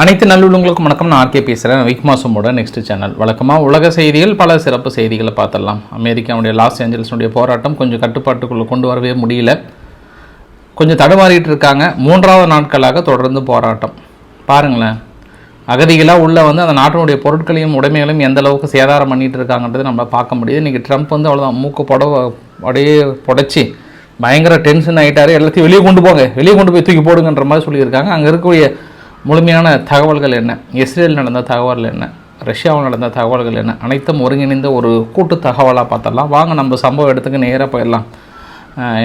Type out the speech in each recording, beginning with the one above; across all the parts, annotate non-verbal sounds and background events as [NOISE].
அனைத்து நல்லுள்ளவங்களுக்கும் வணக்கம். நான் ஆர்கே பேசுகிறேன் விக் மாசமோட நெக்ஸ்ட் சேனல் வழக்கமாக உலக செய்திகள் பல சிறப்பு செய்திகளை பார்த்துடலாம். அமெரிக்காவுடைய லாஸ் ஏஞ்சல்ஸுடைய போராட்டம் கொஞ்சம் கட்டுப்பாட்டுக்குள்ளே கொண்டு வரவே முடியல. கொஞ்சம் தடுமாறிட்டு இருக்காங்க. மூன்றாவது நாட்களாக தொடர்ந்து போராட்டம். பாருங்களேன். அகதிகளாக உள்ளே வந்து அந்த நாட்டினுடைய பொருட்களையும் உடைமைகளையும் எந்த அளவுக்கு சேதாரம் பண்ணிட்டு இருக்காங்கன்றது நம்ம பார்க்க முடியுது. இன்றைக்கி ட்ரம்ப் வந்து அவ்வளோதான் மூக்கு புடவை அப்படியே புடைச்சி பயங்கர டென்ஷன் ஆகிட்டார் எல்லாத்தையும் வெளியே கொண்டு போங்க. வெளியே கொண்டு போய் தூக்கி போடுங்கன்ற மாதிரி சொல்லியிருக்காங்க. அங்கே இருக்கக்கூடிய முழுமையான தகவல்கள் என்ன? இஸ்ரேல் நடந்த தகவல் என்ன? ரஷ்யாவில் நடந்த தகவல்கள் என்ன? அனைத்தும் ஒருங்கிணைந்த ஒரு கூட்டு தகவலாக பார்த்தரலாம் வாங்க நம்ம சம்பவ இடத்துக்கு நேராக போயிடலாம்.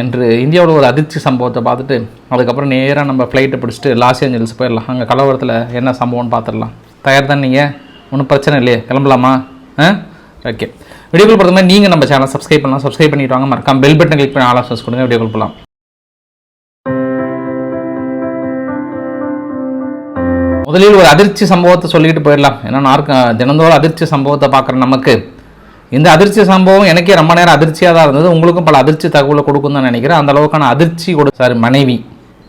என்று இந்தியாவில் ஒரு அதிர்ச்சி சம்பவத்தை பார்த்துட்டு அதுக்கப்புறம் நேராக நம்ம ஃப்ளைட்டை பிடிச்சிட்டு லாஸ் ஏஞ்சல்ஸ் போயிடலாம். அங்கே கலவரத்தில் என்ன சம்பவம்னு பார்த்துடலாம். தயார் தான் நீங்கள் ஒன்றும் பிரச்சனை இல்லையே. கிளம்பலாமா? ஆ? ஓகே வீடியோக்குள் பொறுத்த மாதிரி நீங்கள் நம்ம சேனல் சப்ஸ்கிரைப் பண்ணலாம். சப்ஸ்கிரைப் பண்ணிட்டு வாங்க. மறக்காம பெல் பட்டன் கிளிக் பண்ணி ஆல் ஆப்ஷன்ஸ் கொடுங்க. வீடியோக்குள் போகலாம். முதலில் ஒரு அதிர்ச்சி சம்பவத்தை சொல்லிட்டு போயிடலாம். ஏன்னா நார்க்க தினந்தோறும் அதிர்ச்சி சம்பவத்தை பார்க்குற நமக்கு. இந்த அதிர்ச்சி சம்பவம் எனக்கே ரொம்ப நேரம் அதிர்ச்சியாக தான் இருந்தது. உங்களுக்கும் பல அதிர்ச்சி தகவலை கொடுக்கும் தான் நினைக்கிறேன். அந்த அளவுக்கான அதிர்ச்சி கொடுத்தார் மனைவி.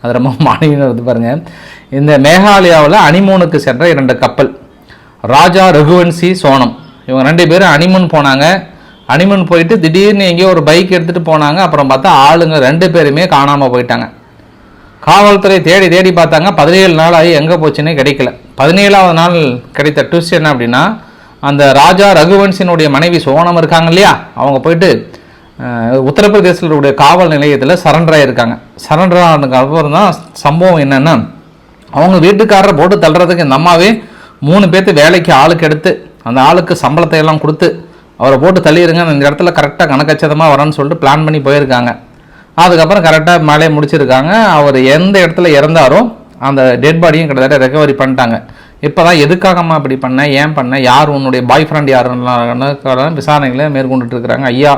அது ரொம்ப [LAUGHS] மாணவின்னு வந்து பாருங்க. இந்த மேகாலயாவில் அனிமோனுக்கு சென்ற இரண்டு கப்பல். ராஜா ரகுவன்சி சோனம். இவங்க ரெண்டு பேரும் அனிமன் போனாங்க. அனிமன் போயிட்டு திடீர்னு எங்கேயோ ஒரு பைக் எடுத்துகிட்டு போனாங்க. அப்புறம் பார்த்தா ஆளுங்க ரெண்டு பேருமே காணாமல் போயிட்டாங்க. காவல்துறை தேடி தேடி பார்த்தாங்க. பதினேழு நாள் ஆகி எங்கே போச்சுன்னே கிடைக்கல. பதினேழாவது நாள் கிடைத்த ட்விஸ்ட் என்ன அப்படின்னா அந்த ராஜா ரகுவன்சினுடைய மனைவி சோனம் இருக்காங்க இல்லையா? அவங்க போயிட்டு அஹ், உத்தரப்பிரதேசத்தில் இருக்கக்கூடிய காவல் நிலையத்தில் சரண்டர் ஆகியிருக்காங்க சரண்டர் ஆனதுக்கு அப்புறம் தான் சம்பவம் என்னென்னா அவங்க வீட்டுக்காரரை போட்டு தள்ளுறதுக்கு இந்த அம்மாவே மூணு பேர்த்து வேலைக்கு ஆளுக்கு எடுத்து அந்த ஆளுக்கு சம்பளத்தை எல்லாம் கொடுத்து அவரை போட்டு தள்ளிடுங்க இந்த இடத்துல கரெக்டாக கணக்கச்சதமாக வரேன்னு சொல்லிட்டு பிளான் பண்ணி போயிருக்காங்க. அதுக்கப்புறம் கரெக்டாக மழையை முடிச்சிருக்காங்க. அவர் எந்த இடத்துல இறந்தாரோ அந்த டெட் பாடியும் கிட்டத்தட்ட ரெக்கவரி பண்ணிட்டாங்க. இப்போ தான் எதுக்காகம்மா அப்படி பண்ண? ஏன் பண்ண? யார் உன்னுடைய பாய் ஃப்ரெண்ட் யாருன்னு விசாரணைகளை மேற்கொண்டுட்டு இருக்கிறாங்க ஐயா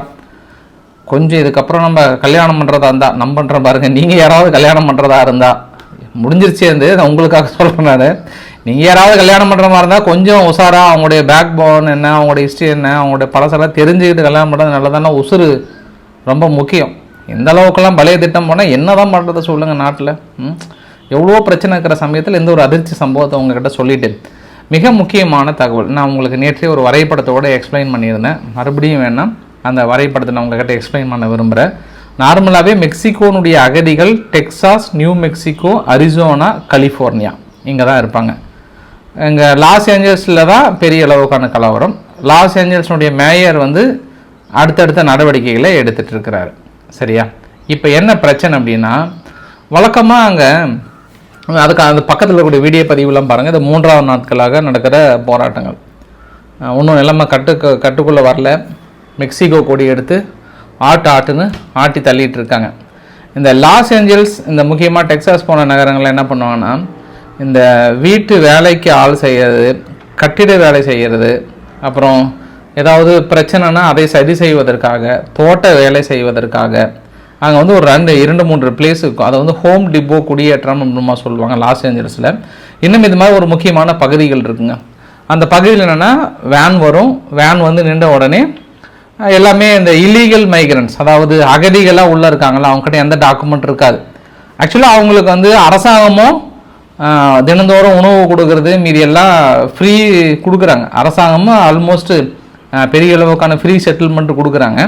கொஞ்சம் இதுக்கப்புறம் நம்ம கல்யாணம் பண்ணுறதா இருந்தால் நம்ம பண்ணுற பாருங்க. நீங்கள் யாராவது கல்யாணம் பண்ணுறதா இருந்தால் முடிஞ்சிருச்சேருந்து நான் உங்களுக்காக சொல்கிறேன் நான். நீங்கள் யாராவது கல்யாணம் பண்ணுற மாதிரி இருந்தால் கொஞ்சம் உஷாராக அவங்களுடைய பேக் போன் என்ன அவங்களுடைய ஹிஸ்ட்ரி என்ன அவங்களுடைய பழசெல்லாம் தெரிஞ்சுக்கிட்டு கல்யாணம் பண்ணுறது நல்லதான உசுறு ரொம்ப முக்கியம். இந்த அளவுக்கெல்லாம் பழைய திட்டம் போனால் என்ன தான் பண்ணுறதை சொல்லுங்கள் நாட்டில் எவ்வளோ பிரச்சனை இருக்கிற சமயத்தில் எந்த ஒரு அதிர்ச்சி சம்பவத்தை உங்ககிட்ட சொல்லிட்டு மிக முக்கியமான தகவல். நான் உங்களுக்கு நேற்றே ஒரு வரைபடத்தோடு எக்ஸ்பிளைன் பண்ணியிருந்தேன். மறுபடியும் வேணாம் அந்த வரைபடத்தை நான் உங்ககிட்ட எக்ஸ்பிளைன் பண்ண விரும்புகிறேன் நார்மலாகவே மெக்சிகோனுடைய அகதிகள் Texas New Mexico Arizona California இங்கே தான் இருப்பாங்க. இங்கே லாஸ் ஏஞ்சல்ஸில் தான் பெரிய அளவுக்கான கலவரம். லாஸ் ஏஞ்சல்ஸ்னுடைய மேயர் வந்து அடுத்தடுத்த நடவடிக்கைகளை எடுத்துகிட்டு இருக்கிறாரு. சரியா? இப்போ என்ன பிரச்சனை அப்படின்னா வழக்கமாக அங்கே அதுக்கு அந்த பக்கத்தில் இருக்கக்கூடிய வீடியோ பதிவுலாம் பாருங்கள் இது மூன்றாவது நாட்களாக நடக்கிற போராட்டங்கள். ஒன்றும் நிலைமை கட்டு கட்டுக்குள்ளே வரல. மெக்சிகோ கொடி எடுத்து ஆட்டு ஆட்டுன்னு ஆட்டி தள்ளிட்டு இருக்காங்க. இந்த லாஸ் ஏஞ்சல்ஸ் இந்த முக்கியமாக டெக்சாஸ் போன நகரங்களில் என்ன பண்ணுவாங்கன்னா இந்த வீட்டு வேலைக்கு ஆள் செய்கிறது கட்டிட வேலை செய்கிறது அப்புறம் ஏதாவது பிரச்சனைனா அதை சரி செய்வதற்காக தோட்ட வேலை செய்வதற்காக. அங்கே வந்து ஒரு ரெண்டு இரண்டு மூன்று பிளேஸ் இருக்கும். அதை வந்து ஹோம் டிப்போ குடியேற்றம் அப்படிமா சொல்லுவாங்க லாஸ் ஏஞ்சல்ஸில் இன்னும் இது மாதிரி ஒரு முக்கியமான பகுதிகள் இருக்குங்க. அந்த பகுதியில் என்னென்னா வேன் வரும். வேன் வந்து நின்ற உடனே எல்லாமே இந்த இல்லீகல் மைக்ரன்ஸ் அதாவது அகதிகளாக உள்ளே இருக்காங்களா அவங்ககிட்ட எந்த டாக்குமெண்ட் இருக்காது. ஆக்சுவலாக அவங்களுக்கு வந்து அரசாங்கமும் தினந்தோறும் உணவு கொடுக்கறது மீதி எல்லாம் ஃப்ரீ கொடுக்குறாங்க. அரசாங்கமும் ஆல்மோஸ்ட்டு பெரிய அளவுக்கான ஃப்ரீ செட்டில்மெண்ட் கொடுக்குறாங்க.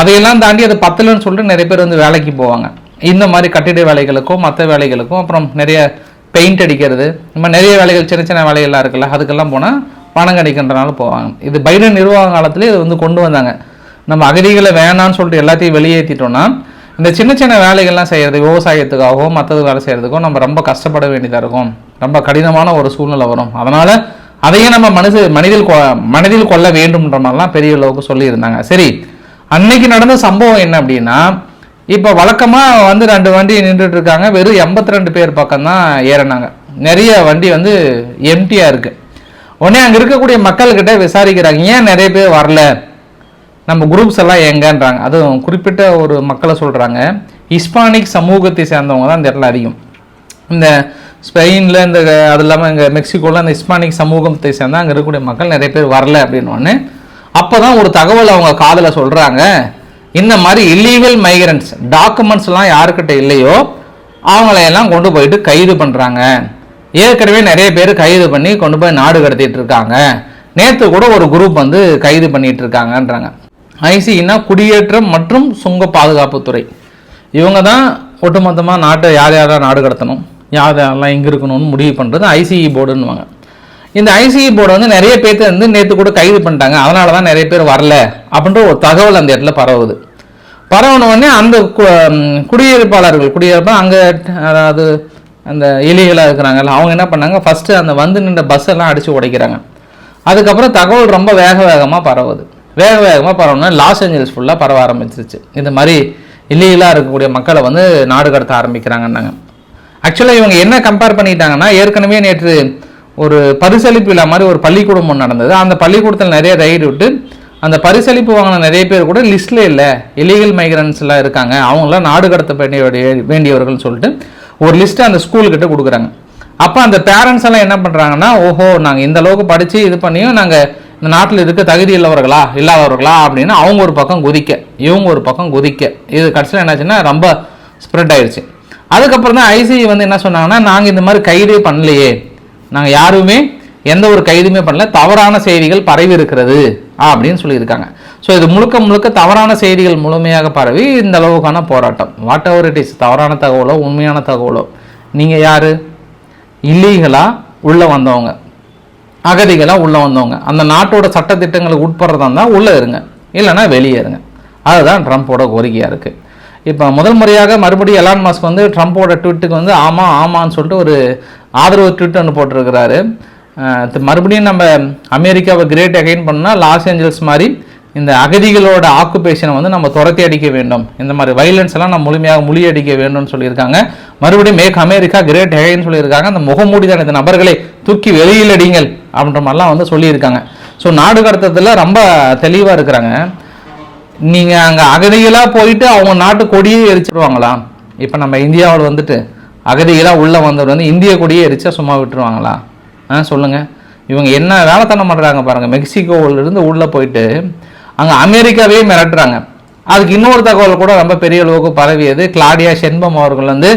அதையெல்லாம் தாண்டி அது பத்தலன்னு சொல்லிட்டு நிறைய பேர் வந்து வேலைக்கு போவாங்க. இந்த மாதிரி கட்டிட வேலைகளுக்கும் மற்ற வேலைகளுக்கும் அப்புறம் நிறைய பெயிண்ட் அடிக்கிறது இந்த மாதிரி நிறைய வேலைகள் சின்ன சின்ன வேலைகள்லாம் இருக்குல்ல அதுக்கெல்லாம் போனால் பணம் கிடைக்கின்றனால போவாங்க. இது பைடன் நிர்வாக காலத்திலே இது வந்து கொண்டு வந்தாங்க. நம்ம அகதிகளை வேணான்னு சொல்லிட்டு எல்லாத்தையும் வெளியேற்றிட்டோம்னா இந்த சின்ன சின்ன வேலைகள்லாம் செய்கிறது விவசாயத்துக்காகவோ மற்றது வேலை செய்கிறதுக்கோ நம்ம ரொம்ப கஷ்டப்பட வேண்டியதாக இருக்கும். ரொம்ப கடினமான ஒரு சூழ்நிலை வரும். அதனால் அதையே நம்ம மனசு மனதில் கொ- மனதில் கொள்ள வேண்டும்ன்ற மாதிரிலாம் பெரிய அளவுக்கு சொல்லியிருந்தாங்க. சரி அன்னைக்கு நடந்த சம்பவம் என்ன அப்படின்னா இப்போ வழக்கமாக வந்து ரெண்டு வண்டி நின்றுட்டு இருக்காங்க வெறும் எண்பத்தி ரெண்டு பேர் பக்கம் தான் ஏறினாங்க. நிறைய வண்டி வந்து எம்டியாக இருக்குது உடனே அங்கே இருக்கக்கூடிய மக்கள்கிட்ட விசாரிக்கிறாங்க ஏன் நிறைய பேர் வரல? நம்ம குரூப்ஸ் எல்லாம் எங்கன்றாங்க. அதுவும் குறிப்பிட்ட ஒரு மக்களை சொல்கிறாங்க ஹிஸ்பானிக் சமூகத்தை சேர்ந்தவங்க தான் இந்த இடத்துல அதிகம். இந்த ஸ்பெயினில் இந்த அது இல்லாமல் இங்கே மெக்சிகோவில் இந்த இஸ்பானிக் சமூகத்தை சேர்ந்தால் அங்கே இருக்கக்கூடிய மக்கள் நிறைய பேர் வரல அப்படின்னு அப்போ தான் ஒரு தகவல் அவங்க காதில் சொல்கிறாங்க இந்த மாதிரி இல்லீகல் மைக்ரன்ஸ் டாக்குமெண்ட்ஸ்லாம் யாருக்கிட்ட இல்லையோ அவங்களையெல்லாம் கொண்டு போயிட்டு கைது பண்ணுறாங்க ஏற்கனவே நிறைய பேர் கைது பண்ணி கொண்டு போய் நாடு கடத்திட்டு இருக்காங்க. நேற்று கூட ஒரு குரூப் வந்து கைது பண்ணிட்டு இருக்காங்கன்றாங்க. ஐசினா குடியேற்றம் மற்றும் சுங்க பாதுகாப்புத்துறை இவங்க தான் ஒட்டுமொத்தமாக நாட்டை யார் யாராக நாடு கடத்தணும்? யார் எங்கே இருக்கணும்னு முடிவு பண்ணுறது ஐசிஇ போர்டுன்னுவாங்க. இந்த ஐசிஇ போர்டு வந்து நிறைய பேர்த்த வந்து நேற்று கூட கைது பண்ணிட்டாங்க. அதனால தான் நிறைய பேர் வரல அப்படின்ற ஒரு தகவல் அந்த இடத்துல பரவுது. பரவன அந்த கு- குடியிருப்பாளர்கள் குடியிருப்பா அங்கே அதாவது அந்த எலிகளாக இருக்கிறாங்கல்ல அவங்க என்ன பண்ணாங்க? ஃபஸ்ட்டு அந்த வந்து நின்ற பஸ் எல்லாம் அடித்து உடைக்கிறாங்க. அதுக்கப்புறம் தகவல் ரொம்ப வேக வேகமாக பரவுது. வேக வேகமாக பரவணும்னா லாஸ் ஏஞ்சல்ஸ் ஃபுல்லாக பரவ ஆரம்பிச்சிருச்சு. இந்த மாதிரி இல்லீகலாக இருக்கக்கூடிய மக்களை வந்து நாடு கடத்த ஆரம்பிக்கிறாங்கன்னாங்க. ஆக்சுவலாக இவங்க என்ன கம்பேர் பண்ணிட்டாங்கன்னா ஏற்கனவே நேற்று ஒரு பரிசளிப்பு விழா மாதிரி ஒரு பள்ளிக்கூடம் ஒன்று நடந்தது. அந்த பள்ளிக்கூடத்தில் நிறைய ரைடு விட்டு அந்த பரிசளிப்பு வாங்கின நிறைய பேர் கூட லிஸ்ட்டில் இல்லை. இலீகல் மைக்ரன்ஸ் எல்லாம் இருக்காங்க. அவங்களாம் நாடு கடத்த வேண்டிய வேண்டியவர்கள்னு சொல்லிட்டு ஒரு லிஸ்ட்டை அந்த ஸ்கூலுக்கிட்ட கொடுக்குறாங்க. அப்போ அந்த பேரண்ட்ஸ் எல்லாம் என்ன பண்ணுறாங்கன்னா ஓஹோ நாங்கள் இந்த அளவுக்கு படித்து இது பண்ணியும் நாங்கள் இந்த நாட்டில் இருக்க தகுதி உள்ளவர்களா இல்லாதவர்களா? அப்படின்னு அவங்க ஒரு பக்கம் குதிக்க இவங்க ஒரு பக்கம் குதிக்க. இது கடைசியில் என்னாச்சுன்னா ரொம்ப ஸ்ப்ரெட் ஆயிடுச்சு அதுக்கப்புறம் தான் ஐசிஐ வந்து என்ன சொன்னாங்கன்னா நாங்கள் இந்த மாதிரி கைதே பண்ணலையே. நாங்கள் யாருமே எந்த ஒரு கைதுமே பண்ணல. தவறான செய்திகள் பரவி இருக்கிறது அப்படின்னு சொல்லியிருக்காங்க. ஸோ இது முழுக்க முழுக்க தவறான செய்திகள் முழுமையாக பரவி இந்த அளவுக்கான போராட்டம். வாட் எவர் இட் இஸ் தவறான தகவலோ உண்மையான தகவலோ நீங்கள் யார்? இல்லீகலாக உள்ளே வந்தவங்க. அகதிகளாக உள்ளே வந்தவங்க. அந்த நாட்டோட சட்டத்திட்டங்களுக்கு உட்படுறதா இருந்தால் உள்ளே இருங்க. இல்லைன்னா வெளியே இருங்க அதுதான் ட்ரம்ப்போட கோரிக்கையாக இருக்குது இப்போ முதல் முறையாக மறுபடியும் எலான் மாஸ்க் வந்து ட்ரம்ப்போட ட்விட்டுக்கு வந்து ஆமாம் ஆமான்னு சொல்லிட்டு ஒரு ஆதரவு ட்விட் ஒன்று போட்டிருக்கிறாரு. மறுபடியும் நம்ம அமெரிக்காவை கிரேட் அகைன் பண்ணால் லாஸ் ஏஞ்சல்ஸ் மாதிரி இந்த அகதிகளோட ஆக்குபேஷனை வந்து நம்ம துரத்தி அடிக்க வேண்டும். இந்த மாதிரி வைலன்ஸ் எல்லாம் நம்ம முழுமையாக முறியடிக்க வேண்டும்னு சொல்லியிருக்காங்க. மறுபடியும் மேக் அமெரிக்கா கிரேட் ஹெகைன்னு சொல்லியிருக்காங்க. அந்த முகமூடிதான் இந்த நபர்களை தூக்கி வெளியில் அடிங்கள் அப்படின்ற மாதிரிலாம் வந்து சொல்லியிருக்காங்க. ஸோ நாடு கடத்தத்தில் ரொம்ப தெளிவாக இருக்கிறாங்க. நீங்கள் அங்கே அகதிகளாக போயிட்டு அவங்க நாட்டு கொடியே எரிச்சிடுவாங்களா இப்போ நம்ம இந்தியாவில் வந்துட்டு அகதிகளாக உள்ளே வந்தவர் வந்து இந்திய கொடியே எரிச்சா சும்மா விட்டுருவாங்களா? ஆ சொல்லுங்கள் இவங்க என்ன வேலைத்தனம் பண்ணுறாங்க பாருங்கள் மெக்சிகோவிலிருந்து உள்ளே போயிட்டு அங்கே அமெரிக்காவே மிரட்டுறாங்க. அதுக்கு இன்னொரு தகவல் கூட ரொம்ப பெரிய அளவுக்கு பரவியது. கிளாடியா செண்பம் அவர்கள் வந்து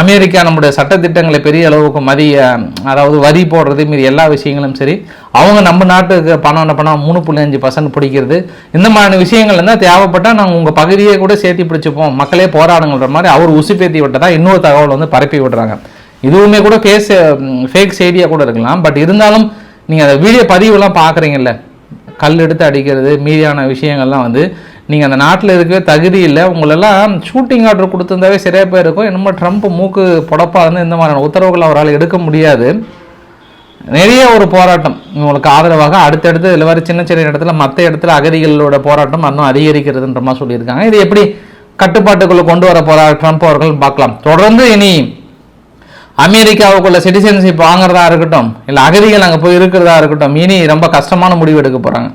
அமெரிக்கா நம்முடைய சட்டத்திட்டங்களை பெரிய அளவுக்கு மதிய அதாவது வரி போடுறது மீது எல்லா விஷயங்களும் சரி அவங்க நம்ம நாட்டுக்கு பணம் என்ன பணம் மூணு புள்ளி அஞ்சு பர்சன்ட் பிடிக்கிறது. இந்த மாதிரியான விஷயங்கள் இருந்தால் தேவைப்பட்டால் நாங்கள் உங்கள் பகுதியை கூட சேர்த்து பிடிச்சிப்போம். மக்களே போராடுங்கிற மாதிரி அவர் உசுப்பேத்தி விட்டதா இன்னொரு தகவல் வந்து பரப்பி விடுறாங்க. இதுவுமே கூட ஃபேஸ் ஃபேக் செய்தியாக கூட இருக்கலாம். பட் இருந்தாலும் நீங்கள் அந்த வீடியோ பதிவுலாம் பார்க்குறீங்கல்ல கல் எடுத்து அடிக்கிறது மீதியான விஷயங்கள்லாம் வந்து நீங்கள் அந்த நாட்டில் இருக்கவே தகுதி இல்லை உங்களெல்லாம் ஷூட்டிங் ஆர்டர் கொடுத்துருந்தாவே சரியாக போயிருக்கும். என்னமோ ட்ரம்ப் மூக்கு புடப்பாதுன்னு இந்த மாதிரியான உத்தரவுகள் அவரால் எடுக்க முடியாது. நிறைய ஒரு போராட்டம். உங்களுக்கு ஆதரவாக அடுத்தடுத்து இதில் வர சின்ன சின்ன இடத்துல மற்ற இடத்துல அகதிகளோட போராட்டம் இன்னும் அதிகரிக்கிறதுன்ற மாதிரி சொல்லியிருக்காங்க. இது எப்படி கட்டுப்பாட்டுக்குள்ளே கொண்டு வர போறார் ட்ரம்ப் அவர்கள் பார்க்கலாம். தொடர்ந்து இனி அமெரிக்காவுக்குள்ள சிட்டிசன்ஷிப் வாங்குறதா இருக்கட்டும் இல்லை அகதிகள் அங்கே போய் இருக்கிறதா இருக்கட்டும் இனி ரொம்ப கஷ்டமான முடிவு எடுக்க போகிறாங்க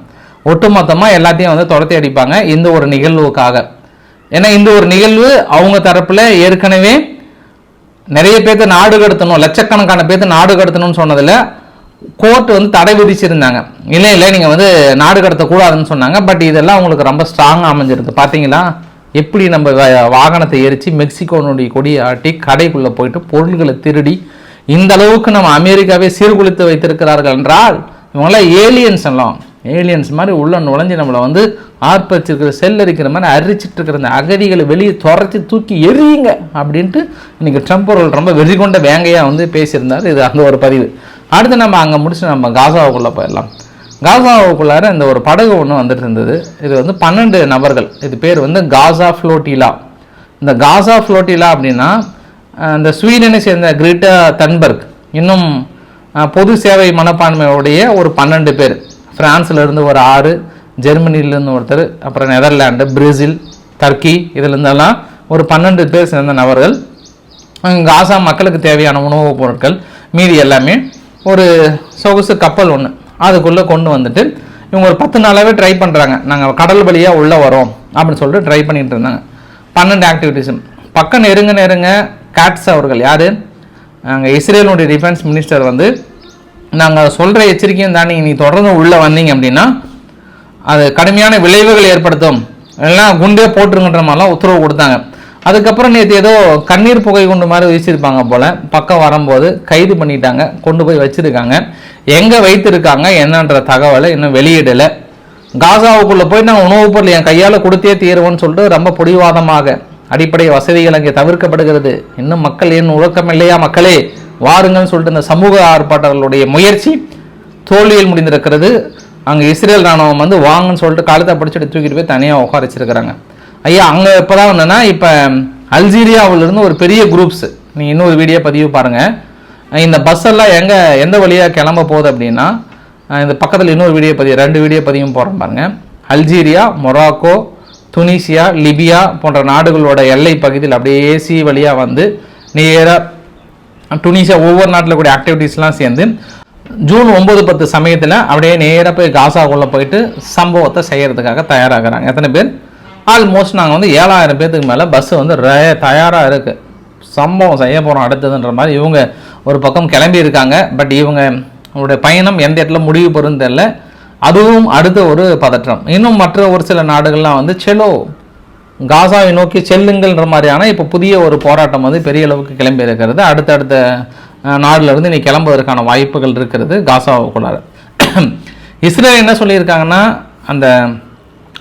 ஒட்டுமொத்தமாக எல்லாத்தையும் வந்து துரத்தி அடிப்பாங்க இந்த ஒரு நிகழ்வுக்காக. ஏன்னா இந்த ஒரு நிகழ்வு அவங்க தரப்பில் ஏற்கனவே நிறைய பேர்த்த நாடு கடத்தணும் லட்சக்கணக்கான பேர்த்த நாடு கடத்தணும்னு சொன்னதில் கோர்ட் வந்து தடை விதிச்சிருந்தாங்க. இல்லை இல்லை நீங்கள் வந்து நாடு கடத்தக்கூடாதுன்னு சொன்னாங்க. பட் இதெல்லாம் உங்களுக்கு ரொம்ப ஸ்ட்ராங்காக அமைஞ்சிருக்கு. பார்த்தீங்களா எப்படி நம்ம வ- வாகனத்தை எரித்து மெக்சிகோனுடைய கொடியாட்டி கடைக்குள்ளே போயிட்டு பொருள்களை திருடி இந்த அளவுக்கு நம்ம அமெரிக்காவே சீர்குலைத்து வைத்திருக்கிறார்கள் என்றால் இவங்களாம் ஏலியன்ஸ் எல்லாம். ஏலியன்ஸ் மாதிரி உள்ள நுழைஞ்சு நம்மளை வந்து ஆர்ப்பரிச்சிருக்கிற செல் இருக்கிற மாதிரி அரிச்சிட்டு இருக்கிற அந்த அகதிகளை வெளியே துரத்தி தூக்கி எரியுங்க அப்படின்ட்டு இன்னைக்கு ட்ரம்ப் அவர்கள் ரொம்ப வெறி கொண்ட வேங்கையாக வந்து பேசியிருந்தார். இது அந்த ஒரு பதிவு. அடுத்து நம்ம அங்கே முடிச்சு நம்ம காசாவுக்குள்ளே போயிடலாம். காசாவுக்குள்ளார இந்த ஒரு படகு ஒன்று வந்துட்டு இருந்தது. இது வந்து பன்னெண்டு நபர்கள். இது பேர் வந்து காசா ஃப்ளோட்டிலா. இந்த காசா ஃப்ளோட்டிலா அப்படின்னா இந்த ஸ்வீடனை சேர்ந்த கிரீட்டா தன்பர்க். இன்னும் பொது சேவை மனப்பான்மையுடைய ஒரு பன்னெண்டு பேர். பிரான்ஸ்ல இருந்து ஒரு ஆறு ஜெர்மனிலேருந்து ஒருத்தர் அப்புறம் நெதர்லாண்டு பிரேசில் டர்க்கி இதிலிருந்தெல்லாம் ஒரு பன்னெண்டு பேர் சேர்ந்த நபர்கள். காசா மக்களுக்கு தேவையான உணவுப் பொருட்கள் மீதி எல்லாமே ஒரு சொகுசு கப்பல் ஒன்று அதுக்குள்ளே கொண்டு வந்துட்டு இவங்க ஒரு பத்து நாளாகவே ட்ரை பண்ணுறாங்க நாங்கள் கடல் வழியாக உள்ளே வரோம் அப்படின்னு சொல்லிட்டு ட்ரை பண்ணிகிட்டு இருந்தாங்க. பன்னெண்டு ஆக்டிவிட்டீஸும் பக்கம் நெருங்க நெருங்க கேட்ஸ் அவர்கள் யார்? அங்கே இஸ்ரேலுடைய டிஃபென்ஸ் மினிஸ்டர் வந்து நாங்கள் சொல்கிற எச்சரிக்கையும் தாண்டி நீ தொடர்ந்து உள்ளே வந்தீங்க அப்படின்னா அது கடுமையான விளைவுகள் ஏற்படுத்தும். இல்லைன்னா குண்டே போட்டுருங்கன்ற மாதிரிலாம் உத்தரவு கொடுத்தாங்க. அதுக்கப்புறம் நேற்று ஏதோ கண்ணீர் புகை குண்டு மாதிரி வீசியிருப்பாங்க போல் பக்கம் வரும்போது கைது பண்ணிட்டாங்க கொண்டு போய் வச்சிருக்காங்க. எங்கே வைத்திருக்காங்க என்னன்ற தகவலை இன்னும் வெளியிடலை. காசாவுக்குள்ளே போய் நான் உணவுப் பொருள் என் கையால் கொடுத்தே தீருவோன்னு சொல்லிட்டு ரொம்ப பிடிவாதமாக அடிப்படை வசதிகள் அங்கே தவிர்க்கப்படுகிறது. இன்னும் மக்கள் ஏன் உழக்கம் இல்லையா மக்களே? வாருங்கன்னு சொல்லிட்டு இந்த சமூக ஆர்ப்பாட்டங்களுடைய முயற்சி தோல்வியில் முடிந்திருக்கிறது. அங்கே இஸ்ரேல் ராணுவம் வந்து வாங்கன்னு சொல்லிட்டு காலத்தை படிச்சுட்டு தூக்கிட்டு போய் தனியாக உட்கார வச்சிருக்கிறாங்க. ஐயா அங்கே இப்போ தான் என்னென்னா இப்போ அல்ஜீரியாவிலிருந்து ஒரு பெரிய குரூப்ஸ் நீங்கள் இன்னொரு வீடியோ பதிவு பாருங்கள் இந்த பஸ் எல்லாம் எங்கே எந்த வழியாக கிளம்ப போகுது அப்படின்னா இந்த பக்கத்தில் இன்னொரு வீடியோ பதிவு ரெண்டு வீடியோ பதிவும் போகிறோம் பாருங்கள் அல்ஜீரியா மொராக்கோ துனிசியா லிபியா போன்ற நாடுகளோட எல்லை பகுதியில் அப்படியே ஏசி வழியாக வந்து நேராக டுனிஷியா ஒவ்வொரு நாட்டில் கூடிய ஆக்டிவிட்டீஸ்லாம் சேர்ந்து ஜூன் ஒம்பது பத்து சமயத்தில் அப்படியே நேராக போய் காசாக்குள்ளே போயிட்டு சம்பவத்தை செய்கிறதுக்காக தயாராகிறாங்க. எத்தனை பேர்? ஆல்மோஸ்ட் நாங்கள் வந்து ஏழாயிரம் பேர்த்துக்கு மேலே பஸ்ஸு வந்து தயாராக இருக்குது சம்பவம் செய்ய போகிறோம் அடுத்ததுன்ற மாதிரி இவங்க ஒரு பக்கம் கிளம்பி இருக்காங்க. பட் இவங்க அவருடைய பயணம் எந்த இடத்துல முடிவு பெறும் தெரில அதுவும் அடுத்த ஒரு பதற்றம். இன்னும் மற்ற ஒரு சில நாடுகள்லாம் வந்து செலோ காசாவை நோக்கி செல்லுங்கள்ன்ற மாதிரியான இப்போ புதிய ஒரு போராட்டம் வந்து பெரிய அளவுக்கு கிளம்பி இருக்கிறது. அடுத்தடுத்த நாடுலேருந்து நாடுல நீ கிளம்புவதற்கான வாய்ப்புகள் இருக்கிறது காசாவுக்குள்ளார. [CLEARS THROAT] இஸ்ரேல் என்ன சொல்லியிருக்காங்கன்னா அந்த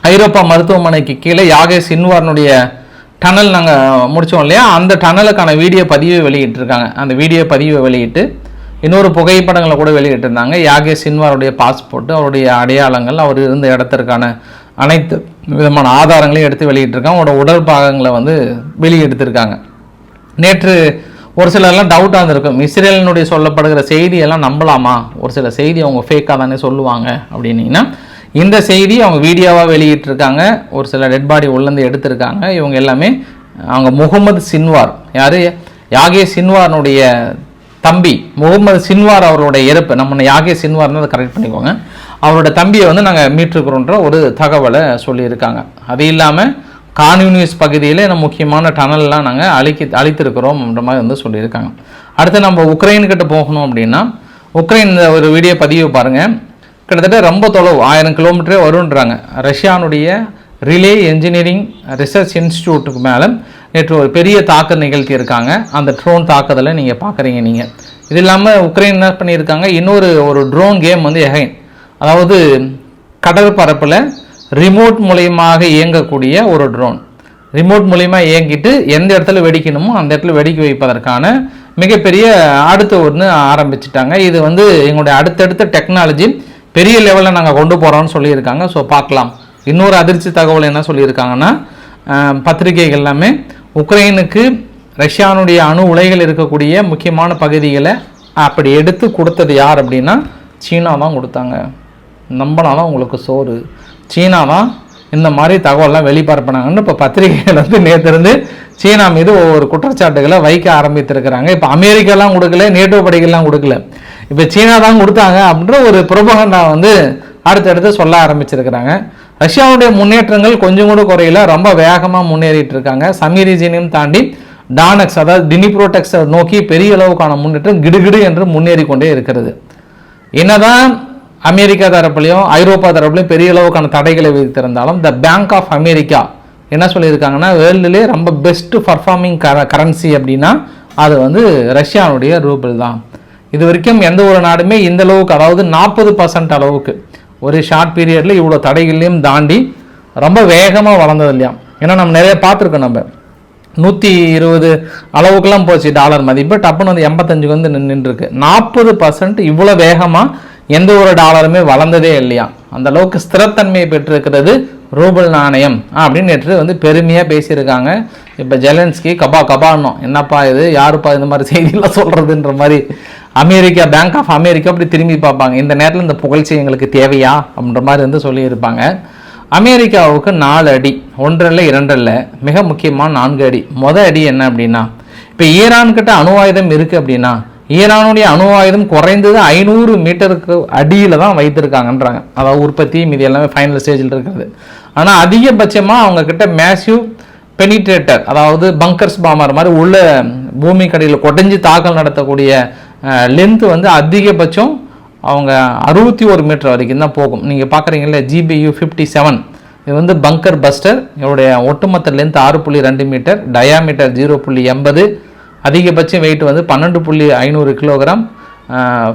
ஐரோப்பா மருத்துவமனைக்கு கீழே யாகே சின்வார்னுடைய டனல் நாங்கள் முடித்தோம் இல்லையா? அந்த டனலுக்கான வீடியோ பதிவை வெளியிட்டிருக்காங்க. அந்த வீடியோ பதிவை வெளியிட்டு இன்னொரு புகைப்படங்களை கூட வெளியிட்டிருந்தாங்க. யாகே சின்வாருடைய பாஸ்போர்ட் அவருடைய அடையாளங்கள் அவர் இருந்த இடத்திற்கான அனைத்து விதமான ஆதாரங்களையும் எடுத்து வெளியிட்டிருக்காங்க. அவனோட உடல் பாகங்களை வந்து வெளியெடுத்திருக்காங்க. நேற்று ஒரு சிலர்லாம் டவுட்டாக இருந்திருக்கும். இஸ்ரேலினுடைய சொல்லப்படுகிற செய்தியெல்லாம் நம்பலாமா? ஒரு சில செய்தி அவங்க ஃபேக்காக தானே சொல்லுவாங்க அப்படின்னீங்கன்னா இந்த செய்தி அவங்க வீடியோவாக வெளியிட்டிருக்காங்க. ஒரு சில டெட் பாடி உள்ளேருந்து எடுத்திருக்காங்க. இவங்க எல்லாமே அவங்க முகமது சின்வார். யார்? யாகே சின்வாரனுடைய தம்பி. முகமது சின்வார் அவருடைய இறப்பு. நம்ம யாகே சின்வார்னு அதை கரெக்ட் பண்ணிக்கோங்க. அவரோட தம்பியை வந்து நாங்கள் மீட்டிருக்கிறோன்ற ஒரு தகவலை சொல்லியிருக்காங்க. அது இல்லாமல் கான்யூனிஸ் பகுதியில் நம்ம முக்கியமான டனல்லாம் நாங்கள் அழிக்க அழித்திருக்கிறோம்ன்ற மாதிரி வந்து சொல்லியிருக்காங்க. அடுத்து நம்ம உக்ரைன்கிட்ட போகணும் அப்படின்னா உக்ரைன் இந்த ஒரு வீடியோ பதிவு பாருங்கள் கிட்டத்தட்ட ரொம்ப தொலைவு ஆயிரம் கிலோமீட்டரே வருன்றாங்க ரஷ்யானுடைய ரிலே என்ஜினியரிங் ரிசர்ச் இன்ஸ்டியூட்டுக்கு மேலே நேற்று ஒரு பெரிய தாக்க நிகழ்த்தி இருக்காங்க அந்த ட்ரோன் தாக்குதலை நீங்கள் பார்க்குறீங்க நீங்கள் இது இல்லாமல் உக்ரைன் என்ன பண்ணியிருக்காங்க? இன்னொரு ஒரு ட்ரோன் கேம் வந்து எகைன். அதாவது கடற்பரப்பில் ரிமோட் மூலியமாக இயங்கக்கூடிய ஒரு ட்ரோன் ரிமோட் மூலயமா இயங்கிட்டு எந்த இடத்துல வெடிக்கணுமோ அந்த இடத்துல வெடிக்க வைப்பதற்கான மிகப்பெரிய அடுத்த ஒன்று ஆரம்பிச்சிட்டாங்க. இது வந்து எங்களுடைய அடுத்தடுத்த டெக்னாலஜி பெரிய லெவலில் நாங்கள் கொண்டு போகிறோம்னு சொல்லியிருக்காங்க. ஸோ பார்க்கலாம். இன்னொரு அதிர்ச்சி தகவல் என்ன சொல்லியிருக்காங்கன்னா பத்திரிகைகள் எல்லாமே உக்ரைனுக்கு ரஷ்யானுடைய அணு உலைகள் இருக்கக்கூடிய முக்கியமான பகுதிகளை அப்படி எடுத்து கொடுத்தது யார் அப்படின்னா சீனா தான் கொடுத்தாங்க. நம்பினாதான் உங்களுக்கு சோறு. சீனா தான் இந்த மாதிரி தகவல்லாம் வெளிப்பரப்பினாங்கன்னு இப்போ பத்திரிகைகள் வந்து நேற்றிருந்து சீனா மீது ஒவ்வொரு குற்றச்சாட்டுகளை வைக்க ஆரம்பித்திருக்கிறாங்க. இப்போ அமெரிக்காலாம் கொடுக்கல நேட்டோ படைகள்லாம் கொடுக்கல. இப்போ சீனா தான் கொடுத்தாங்க அப்படின்ற ஒரு புரபகண்டா வந்து அடுத்தடுத்து சொல்ல ஆரம்பிச்சிருக்கிறாங்க. ரஷ்யாவுடைய முன்னேற்றங்கள் கொஞ்சம் கூட குறையில ரொம்ப வேகமாக முன்னேறிட்டு இருக்காங்க சமீரிஜினையும் தாண்டி டானக்ஸ் அதாவது டினிப்ரோடெக்ஸை நோக்கி பெரிய அளவுக்கான முன்னேற்றம் கிடுகிடு என்று முன்னேறி கொண்டே இருக்கிறது. என்னதான் அமெரிக்கா தரப்புலையும் ஐரோப்பா தரப்புலையும் பெரிய அளவுக்கான தடைகளை விதித்திருந்தாலும் த பேங்க் ஆஃப் அமெரிக்கா என்ன சொல்லியிருக்காங்கன்னா வேர்ல்டுலேயே ரொம்ப பெஸ்ட்டு பர்ஃபார்மிங் கர கரன்சி அப்படின்னா அது வந்து ரஷ்யானுடைய ரூபிள் தான். இது வரைக்கும் எந்த ஒரு நாடுமே இந்த அளவுக்கு அதாவது நாற்பது பர்சன்ட் அளவுக்கு ஒரு ஷார்ட் பீரியடில் இவ்வளோ தடைகளையும் தாண்டி ரொம்ப வேகமாக வளர்ந்தது இல்லையா? ஏன்னா நம்ம நிறைய பார்த்துருக்கோம் நம்ம. நூற்றி இருபது அளவுக்குலாம் போச்சு டாலர் மதிப்பு டப்புன்னு வந்து எண்பத்தஞ்சுக்கு வந்து நின்றுருக்கு. நாற்பது பர்சன்ட் இவ்வளோ வேகமாக எந்த ஒரு டாலருமே வளர்ந்ததே இல்லையா? அந்த அளவுக்கு ஸ்திரத்தன்மையை பெற்றிருக்கிறது ரூபல் நாணயம். அப்படின்னு நேற்று வந்து பெருமையாக பேசியிருக்காங்க. இப்போ ஜெலன்ஸ்கி கபா கபான்னோம் என்னப்பா இது? யாருப்பா இந்த மாதிரி செய்தியெல்லாம் சொல்கிறதுன்ற மாதிரி அமெரிக்கா பேங்க் ஆஃப் அமெரிக்கா அப்படி திரும்பி பார்ப்பாங்க. இந்த நேரத்தில் இந்த புகழ்ச்சி எங்களுக்கு தேவையா? அப்படின்ற மாதிரி வந்து சொல்லியிருப்பாங்க. அமெரிக்காவுக்கு நாலு அடி ஒன்றல்ல இரண்டல்ல மிக முக்கியமான நான்கு அடி. மொதல் அடி என்ன அப்படின்னா இப்போ ஈரான்கிட்ட அணு ஆயுதம் இருக்குது அப்படின்னா ஈரானுடைய அணு ஆயுதம் குறைந்தது ஐநூறு மீட்டருக்கு அடியில் தான் வைத்திருக்காங்கன்றாங்க. அதாவது உற்பத்தி மீதி எல்லாமே ஃபைனல் ஸ்டேஜில் இருக்கிறது ஆனால் அதிகபட்சமாக அவங்க கிட்ட மேசிவ் பெனிட்ரேட்டர் அதாவது பங்கர்ஸ் பாமர் மாதிரி உள்ள பூமி கடையில் கொடைஞ்சு தாக்கல் நடத்தக்கூடிய லென்த்து வந்து அதிகபட்சம் அவங்க அறுபத்தி ஒரு மீட்டர் வரைக்கும் தான் போகும். நீங்கள் பார்க்குறீங்கல்ல ஜிபியு ஃபிஃப்டி செவன் இது வந்து பங்கர் பஸ்டர் இதோடைய ஒட்டுமொத்த லென்த் ஆறு புள்ளி ரெண்டு மீட்டர் டயாமீட்டர் ஜீரோ புள்ளி எண்பது அதிகபட்ச வெயிட் வந்து பன்னெண்டு புள்ளி ஐநூறு கிலோகிராம்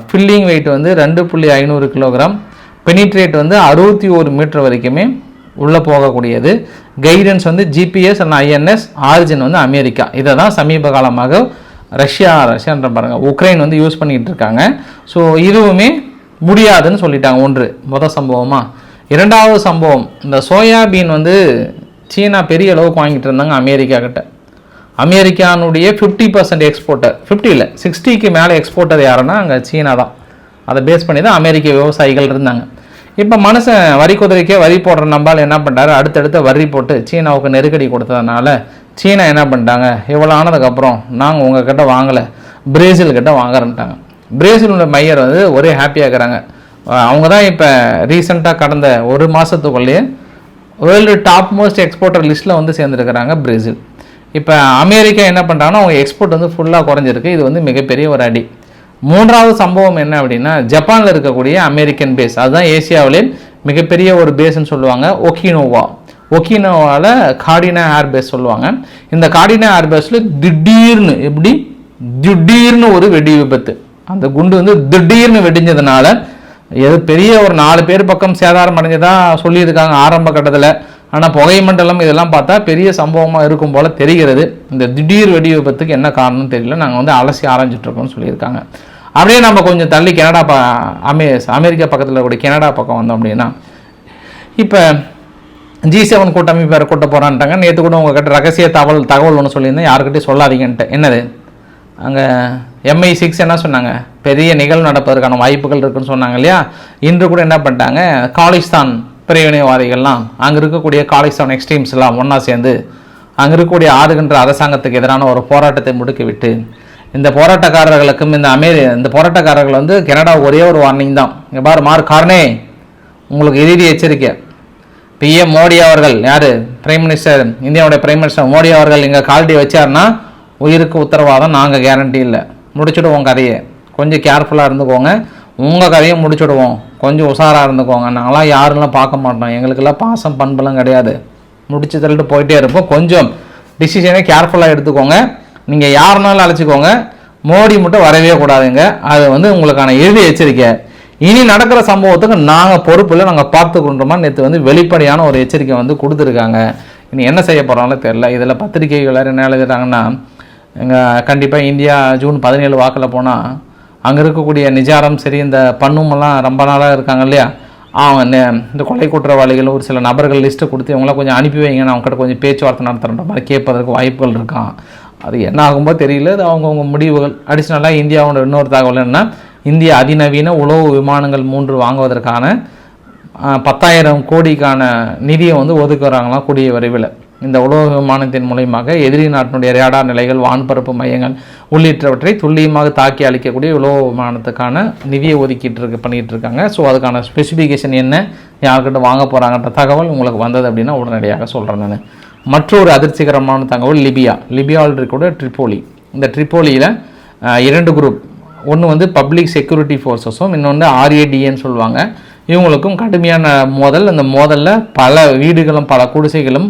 ஃபில்லிங் வெயிட் வந்து ரெண்டு புள்ளி ஐநூறு கிலோகிராம் பெனிட்ரேட் வந்து அறுபத்தி ஒரு மீட்டர் வரைக்குமே உள்ளே போகக்கூடியது. கைடன்ஸ் வந்து ஜிபிஎஸ் அண்ட் ஐஎன்எஸ் ஆரிஜின் வந்து அமெரிக்கா. இதை தான் சமீப காலமாக ரஷ்யா ரஷ்யான்ற பாருங்கள் உக்ரைன் வந்து யூஸ் பண்ணிகிட்டு இருக்காங்க. ஸோ இதுவுமே முடியாதுன்னு சொல்லிட்டாங்க. ஒன்று முதல் சம்பவமாக இரண்டாவது சம்பவம் இந்த சோயாபீன் வந்து சீனா பெரிய அளவுக்கு வாங்கிட்டு இருந்தாங்க அமெரிக்கா கிட்ட. அமெரிக்கானுடைய ஃபிஃப்டி பர்சன்ட் எக்ஸ்போர்ட்டர் ஃபிஃப்டி இல்லை சிக்ஸ்டிக்கு மேலே எக்ஸ்போர்ட்டர் யாருன்னா அங்கே சீனா தான் அதை பேஸ் பண்ணி தான் அமெரிக்க விவசாயிகள் இருந்தாங்க. இப்போ மனுஷன் வரி குதிரைக்கே வரி போடுற நம்பால் என்ன பண்ணிட்டாரு அடுத்தடுத்த வரி போட்டு சீனாவுக்கு நெருக்கடி கொடுத்ததுனால சீனா என்ன பண்ணிட்டாங்க? இவ்வளோ ஆனதுக்கப்புறம் நாங்கள் உங்கள் கிட்ட வாங்கலை. பிரேசில் கிட்ட வாங்குறேன்ட்டாங்க. பிரேசிலோட மையர் வந்து ஒரே ஹாப்பியாக இருக்கிறாங்க. அவங்க தான் இப்போ ரீசெண்டாக கடந்த ஒரு மாதத்துக்குள்ளேயே வேர்ல்டு டாப் மோஸ்ட் எக்ஸ்போர்ட்டர் லிஸ்ட்டில் வந்து சேர்ந்துருக்கிறாங்க பிரேசில். இப்போ அமெரிக்கா என்ன பண்ணுறாங்கன்னா அவங்க எக்ஸ்போர்ட் வந்து ஃபுல்லாக குறைஞ்சிருக்கு. இது வந்து மிகப்பெரிய ஒரு அடி. மூன்றாவது சம்பவம் என்ன அப்படின்னா ஜப்பானில் இருக்கக்கூடிய அமெரிக்கன் பேஸ் அதுதான் ஏசியாவிலே மிகப்பெரிய ஒரு பேஸ்ன்னு சொல்லுவாங்க ஒக்கினோவா. ஒக்கினோவாவில் கார்டினா ஏர் பேஸ் சொல்லுவாங்க. இந்த கார்டினா ஏர் பேஸில் திடீர்னு எப்படி? திடீர்னு ஒரு வெடி விபத்து. அந்த குண்டு வந்து திடீர்னு வெடிஞ்சதுனால எது பெரிய ஒரு நாலு பேர் பக்கம் சேதாரம் அடைஞ்சதா சொல்லியிருக்காங்க ஆரம்ப கட்டத்தில். ஆனால் புகை மண்டலம் இதெல்லாம் பார்த்தா பெரிய சம்பவமாக இருக்கும் போல் தெரிகிறது. இந்த திடீர் வெடி விபத்துக்கு என்ன காரணம்னு தெரியல. நாங்கள் வந்து அலசி ஆராய்ஞ்சிட்டிருக்கோம்னு சொல்லியிருக்காங்க. அப்படியே நம்ம கொஞ்சம் தள்ளி கனடா ப அமே அமெரிக்கா பக்கத்தில் இருக்கக்கூடிய கனடா பக்கம் வந்தோம் அப்படின்னா இப்போ ஜி செவன் கூட்டமைப்பு வேறு கூட்ட போகிறான்ட்டாங்க நேற்று கூட உங்ககிட்ட ரகசிய தகவல் தகவல் ஒன்று சொல்லியிருந்தேன். யாருக்கிட்டையும் சொல்லாதீங்கன்ட்டு என்னது? அங்கே எம்ஐ சிக்ஸ் என்ன சொன்னாங்க? பெரிய நிகழ்வு நடப்பதற்கான வாய்ப்புகள் இருக்குன்னு சொன்னாங்க இல்லையா? இன்று கூட என்ன பண்ணிட்டாங்க? காலிஸ்தான் பிரிவினைவாதிகள்லாம் அங்கே இருக்கக்கூடிய காலேஜ் காலிஸ்தான் எக்ஸ்ட்ரீம்ஸ் எல்லாம் ஒன்றா சேர்ந்து அங்கே இருக்கக்கூடிய ஆளுகின்ற அரசாங்கத்துக்கு எதிரான ஒரு போராட்டத்தை முடுக்கிவிட்டு இந்த போராட்டக்காரர்களுக்கும் இந்த அமெரி இந்த போராட்டக்காரர்கள் வந்து கனடா ஒரே ஒரு வார்னிங் தான். இங்கே பாரு மார் கார்னே உங்களுக்கு இறுதி எச்சரிக்கை. பிஎம் மோடி அவர்கள் யார்? பிரைம் மினிஸ்டர் இந்தியாவுடைய பிரைம் மினிஸ்டர் மோடி அவர்கள் இங்கே கால்டி வச்சார்னா உயிருக்கு உத்தரவாதம் நாங்கள் கேரண்டி இல்லை. முடிச்சுடுவோம் கதையை. கொஞ்சம் கேர்ஃபுல்லாக இருந்துக்கோங்க. உங்கள் கதையை முடிச்சுடுவோம். கொஞ்சம் உஷாராக இருந்துக்கோங்க. நாங்களாம் யாருலாம் பார்க்க மாட்டோம். எங்களுக்கெல்லாம் பாசம் பண்பெல்லாம் கிடையாது. முடிச்சு தள்ளிட்டு போயிட்டே இருப்போம். கொஞ்சம் டிசிஷனே கேர்ஃபுல்லாக எடுத்துக்கோங்க. நீங்கள் யாருனாலும் அழைச்சிக்கோங்க. மோடி மட்டும் வரவே கூடாதுங்க. அது வந்து உங்களுக்கான இறுதி எச்சரிக்கை. இனி நடக்கிற சம்பவத்துக்கு நாங்கள் பொறுப்பில் நாங்கள் பார்த்துக்கொண்டோமா. நேற்று வந்து வெளிப்படையான ஒரு எச்சரிக்கை வந்து கொடுத்துருக்காங்க. இனி என்ன செய்ய போகிறாங்களோ தெரில இதில் பத்திரிகைகள் என்ன எழுதுறாங்கன்னா எங்கள் கண்டிப்பாக இந்தியா ஜூன் பதினேழு வாக்கில் போனால் அங்கே இருக்கக்கூடிய நிஜாரம் சரி இந்த பண்ணுமெல்லாம் ரொம்ப நாளாக இருக்காங்க இல்லையா? அவங்க இந்த கொலை குற்றவாளிகள் ஒரு சில நபர்கள் லிஸ்ட்டு கொடுத்து இவங்களாம் கொஞ்சம் அனுப்பி வைங்க நான் அவங்ககிட்ட கொஞ்சம் பேச்சுவார்த்தை நடத்துகிற மாதிரி கேட்பதற்கு வாய்ப்புகள் இருக்கான் அது என்ன ஆகும்போ தெரியல அது அவங்கவுங்க முடிவுகள். அடிஷ்னலாக இந்தியாவோட இன்னொரு தகவல் என்னென்னா இந்திய அதிநவீன உளவு விமானங்கள் மூன்று வாங்குவதற்கான பத்தாயிரம் கோடிக்கான நிதியை வந்து ஒதுக்குறாங்களாம் கூடிய விரைவில். இந்த உலக விமானத்தின் மூலயமாக எதிரி நாட்டினுடைய ரேடார் நிலைகள் வான்பரப்பு மையங்கள் உள்ளிட்டவற்றை துல்லியமாக தாக்கி அளிக்கக்கூடிய உலக விமானத்துக்கான நிதியை ஒதுக்கிட்டு இருக்கு பண்ணிகிட்டு இருக்காங்க. ஸோ அதுக்கான ஸ்பெசிஃபிகேஷன் என்ன? யார்கிட்ட வாங்க போகிறாங்கன்ற தகவல் உங்களுக்கு வந்தது அப்படின்னா உடனடியாக சொல்கிறேன் நான். மற்றொரு அதிர்ச்சிகரமான தகவல் லிபியா. லிபியாவில் இருக்கக்கூடிய ட்ரிப்போலி. இந்த ட்ரிப்போலியில் இரண்டு குரூப் ஒன்று வந்து பப்ளிக் செக்யூரிட்டி ஃபோர்ஸஸும் இன்னொன்று ஆர்ஏடிஏன்னு சொல்லுவாங்க. இவங்களுக்கும் கடுமையான மோதல். அந்த மோதலில் பல வீடுகளும் பல குடிசைகளும்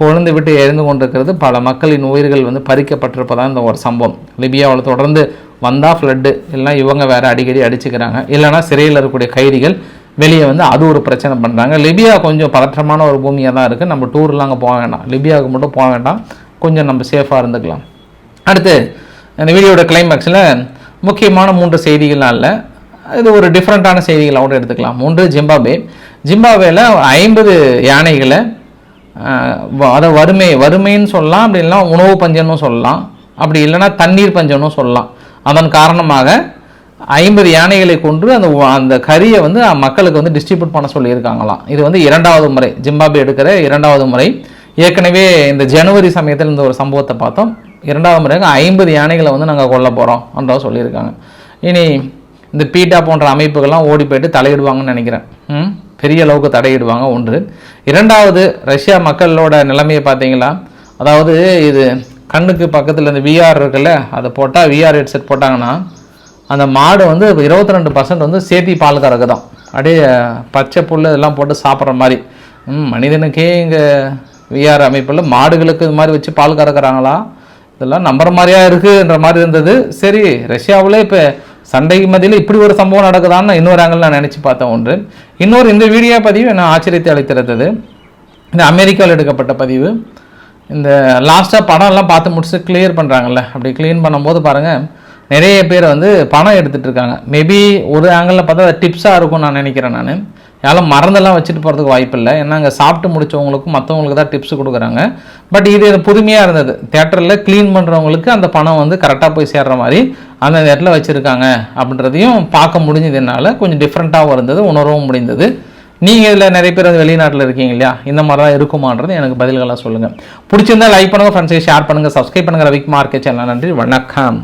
குழந்தை விட்டு எழுந்து கொண்டிருக்கிறது. பல மக்களின் உயிர்கள் வந்து பறிக்கப்பட்டிருப்பதான் இந்த ஒரு சம்பவம். லிபியாவில் தொடர்ந்து வந்தால் ஃப்ளட்டு இல்லைனா இவங்க வேற அடிக்கடி அடிச்சுக்கிறாங்க. இல்லைனா சிறையில் இருக்கக்கூடிய கைதிகள் வெளியே வந்து அது ஒரு பிரச்சனை பண்ணுறாங்க லிபியா கொஞ்சம் பதற்றமான ஒரு பூமியாக தான் இருக்குது நம்ம டூர்லாம் அங்கே போக வேண்டாம். லிபியாவுக்கு மட்டும் போக வேண்டாம். கொஞ்சம் நம்ம சேஃபாக இருந்துக்கலாம். அடுத்து இந்த வீடியோட கிளைமேக்ஸில் முக்கியமான மூன்று செய்திகள்லாம் இல்லை. இது ஒரு டிஃப்ரெண்ட்டான செய்திகளை கூட எடுத்துக்கலாம். மூன்று ஜிம்பாபே. ஜிம்பாபேல ஐம்பது யானைகளை அதை வறுமை வறுமைன்னு சொல்லலாம் அப்படி இல்லைன்னா உணவு பஞ்சம்னு சொல்லலாம். அப்படி இல்லைன்னா தண்ணீர் பஞ்சம்னு சொல்லலாம். அதன் காரணமாக ஐம்பது யானைகளை கொன்று அந்த அந்த கறியை வந்து மக்களுக்கு வந்து டிஸ்ட்ரிபியூட் பண்ண சொல்லியிருக்காங்களாம். இது வந்து இரண்டாவது முறை. ஜிம்பாபே எடுக்கிற இரண்டாவது முறை. ஏற்கனவே இந்த ஜனவரி சமயத்தில் இந்த ஒரு சம்பவத்தை பார்த்தோம். இரண்டாவது முறையாக ஐம்பது யானைகளை வந்து நாங்கள் கொல்ல போகிறோம் என்றா சொல்லியிருக்காங்க. இனி இந்த பீட்டா போன்ற அமைப்புகள்லாம் ஓடி போயிட்டு தலையிடுவாங்கன்னு நினைக்கிறேன். ம்? பெரிய அளவுக்கு தடையிடுவாங்க. ஒன்று. இரண்டாவது ரஷ்யா மக்களோட நிலைமையை பார்த்தீங்களா? அதாவது இது கண்ணுக்கு பக்கத்தில் இந்த விஆர் இருக்குல்ல அதை போட்டால் விஆர் ஹெட்செட் போட்டாங்கன்னா அந்த மாடு வந்து இருபத்தி ரெண்டு பர்சன்ட் வந்து சேத்தி பால் கறக்கு தான். அப்படியே பச்சை புல் இதெல்லாம் போட்டு சாப்பிட்ற மாதிரி. ம் மனிதனுக்கே இங்கே விஆர் அமைப்பில் மாடுகளுக்கு இது மாதிரி வச்சு பால் கறக்குறாங்களா இதெல்லாம் நம்புற மாதிரியா இருக்குன்ற மாதிரி இருந்தது. சரி ரஷ்யாவில் இப்போ சண்டைக்கு மத்தியில் இப்படி ஒரு சம்பவம் நடக்குதான்னு இன்னொரு ஆங்கிள் நான் நினச்சி பார்த்தேன் ஒன்று. இன்னொரு இந்த வீடியோ பதிவு என்ன ஆச்சரியத்தை அளித்திருந்தது. இந்த அமெரிக்காவில் எடுக்கப்பட்ட பதிவு. இந்த லாஸ்ட்டாக படம்லாம் பார்த்து முடிச்சு கிளியர் பண்ணுறாங்கல்ல அப்படி க்ளீன் பண்ணும்போது பாருங்கள் நிறைய பேர் வந்து பணம் எடுத்துகிட்டு இருக்காங்க. மேபி ஒரு ஆங்கிளில் பார்த்தா டிப்ஸாக இருக்கும் நான் நினைக்கிறேன் நான். யாரும் மறந்தெல்லாம் வச்சுட்டு போகிறதுக்கு வாய்ப்பு இல்லை ஏன்னா அங்கே சாப்பிட்டு முடிச்சவங்களுக்கும் மற்றவங்களுக்கு தான் டிப்ஸ் கொடுக்குறாங்க. பட் இது புதுமையாக இருந்தது. தேட்டரில் க்ளீன் பண்ணுறவங்களுக்கு அந்த பணம் வந்து கரெக்டாக போய் சேர்ற மாதிரி அந்த இடத்துல வச்சுருக்காங்க அப்படின்றதையும் பார்க்க முடிஞ்சது. என்னால் கொஞ்சம் டிஃப்ரெண்ட்டாகவும் இருந்தது உணரவும் முடிந்தது. நீங்கள் இதில் நிறைய பேர் வெளிநாட்டில் இருக்கீங்க இல்லையா? இந்த மாதிரி தான் இருக்குமான்றது எனக்கு பதில்களாக சொல்லுங்கள் பிடிச்சிருந்தா லைக் பண்ணுங்கள் ஃப்ரெண்ட்ஸை ஷேர் பண்ணுங்கள் சப்ஸ்கிரைப் பண்ணுங்கள் ரவிக் மார்க்கெட் சேனல் நன்றி வணக்கம்.